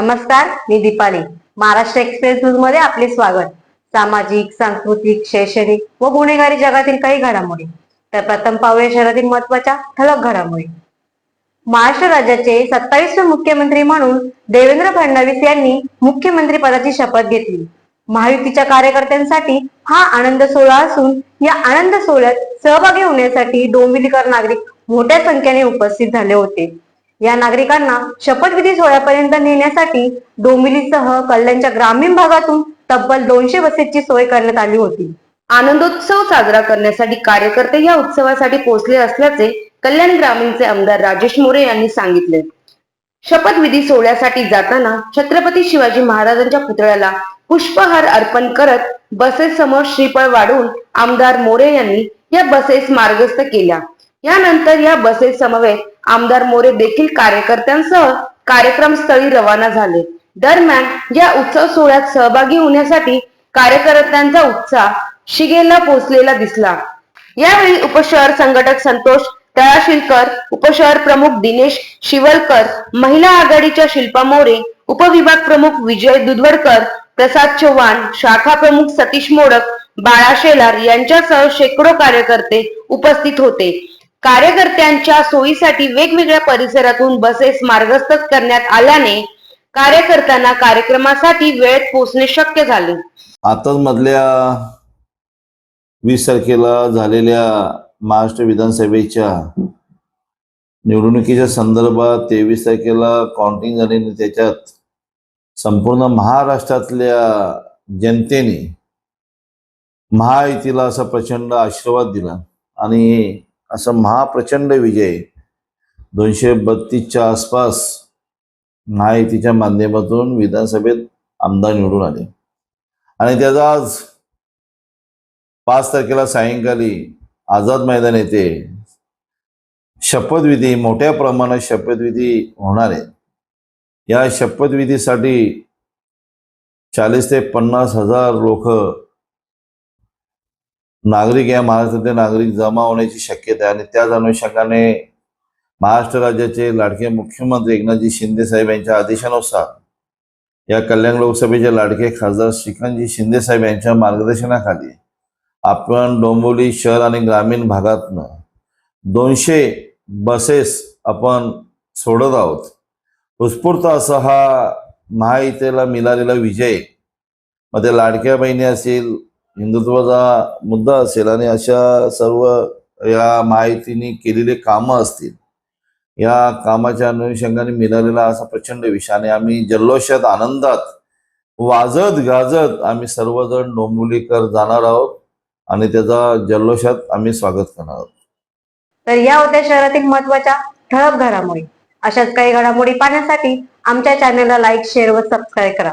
नमस्कार मी दीपाली. महाराष्ट्र एक्सप्रेस न्यूजमध्ये आपले स्वागत. सामाजिक सांस्कृतिक शैक्षणिक व गुन्हेगारी जगातील काही घडामोडी. तर प्रथम पाहूया शहरातील महत्त्वाच्या ठळक घडामोडी. महाराष्ट्र राज्याचे सत्तावीसवे मुख्यमंत्री म्हणून देवेंद्र फडणवीस यांनी मुख्यमंत्री पदाची शपथ घेतली. महायुतीच्या कार्यकर्त्यांसाठी हा आनंद सोहळा असून या आनंद सोहळ्यात सहभागी होण्यासाठी डोंबिवलीकर नागरिक मोठ्या संख्येने उपस्थित झाले होते. या नागरिकांना शपथविधी सोहळ्यापर्यंत नेण्यासाठी डोंबिवलीसह कल्याणच्या ग्रामीण भागातून तब्बल दोनशे बसेसची सोय करण्यात आली होती. आनंदोत्सव साजरा करण्यासाठी कार्यकर्ते या उत्सवासाठी पोहोचले असल्याचे कल्याण ग्रामीणचे आमदार राजेश मोरे यांनी सांगितले. शपथविधी सोहळ्यासाठी जाताना छत्रपती शिवाजी महाराजांच्या पुतळ्याला पुष्पहार अर्पण करत बसेस समोर श्रीफळ वाढवून आमदार मोरे यांनी या बसेस मार्गस्थ केल्या. यानंतर या बसेस समवेत आमदार मोरे देखील कार्यकर्त्यांसह कार्यक्रम स्थळी रवाना झाले. दरम्यान या उत्सव सोहळ्यात सहभागी होण्यासाठी कार्यकर्त्यांचा उत्साह शिगेला पोहोचलेला दिसला. यावेळी उपशहर संघटक संतोष तळाशिलकर उपशहर प्रमुख दिनेश शिवलकर महिला आघाडीच्या शिल्पा मोरे उपविभाग प्रमुख विजय दुधवडकर प्रसाद चव्हाण शाखा प्रमुख सतीश मोडक बाळा शेलार यांच्यासह शेकडो कार्यकर्ते उपस्थित होते. कार्यकर्त्यांच्या सोयीसाठी वेगवेगळ्या परिसरातून बसेस मार्गस्थ करण्यात आल्याने कार्यकर्त्यांना कार्यक्रमासाठी वेळेत पोहोचणे शक्य झाले. आता मधल्या वीस तारखेला झालेल्या महाराष्ट्र विधानसभेच्या निवडणुकीच्या संदर्भात तेवीस तारखेला काउंटिंग झालेली त्याच्यात संपूर्ण महाराष्ट्रातल्या जनतेने महायुतीला असा प्रचंड आशीर्वाद दिला आणि असा महाप्रचंड विजय दोनशे बत्तीसच्या आसपास महायुतीच्या माध्यमातून विधानसभेत आमदार निवडून आले. आणि त्याचा आज पाच तारखेला सायंकाळी आझाद मैदान येथे शपथविधी मोठ्या प्रमाणात शपथविधी होणार आहे. या शपथविधीसाठी चाळीस ते पन्नास हजार लोक नागरिक या महाराष्ट्रातले नागरिक जमा होण्याची शक्यता आहे. आणि त्याच अनुषंगाने महाराष्ट्र राज्याचे लाडके मुख्यमंत्री एकनाथजी शिंदे साहेब यांच्या आदेशानुसार या कल्याण लोकसभेचे लाडके खासदार श्रीकांतजी शिंदे साहेब यांच्या मार्गदर्शनाखाली आपण डोंबिवली शहर आणि ग्रामीण भागातनं दोनशे बसेस आपण सोडत आहोत. उत्स्फूर्त असा हा महायुतीला मिळालेला विजय मग ते लाडक्या बहिणी असेल हिंदुत्वाचा मुद्दा असेल आणि अशा सर्व या माहितीने केलेले कामं असतील या कामाच्या अनुषंगाने मिळालेला असा प्रचंड विषाने आम्ही जल्लोषात आनंदात वाजत गाजत आम्ही सर्वजण डोंबिवलीकर जाणार आहोत आणि त्याचा जल्लोषात आम्ही स्वागत करणार आहोत. तर या होत्या शहरातील महत्त्वाच्या ठळक घडामोडी. अशाच काही घडामोडी पाहण्यासाठी आमच्या चॅनलला लाईक शेअर व सबस्क्राईब करा.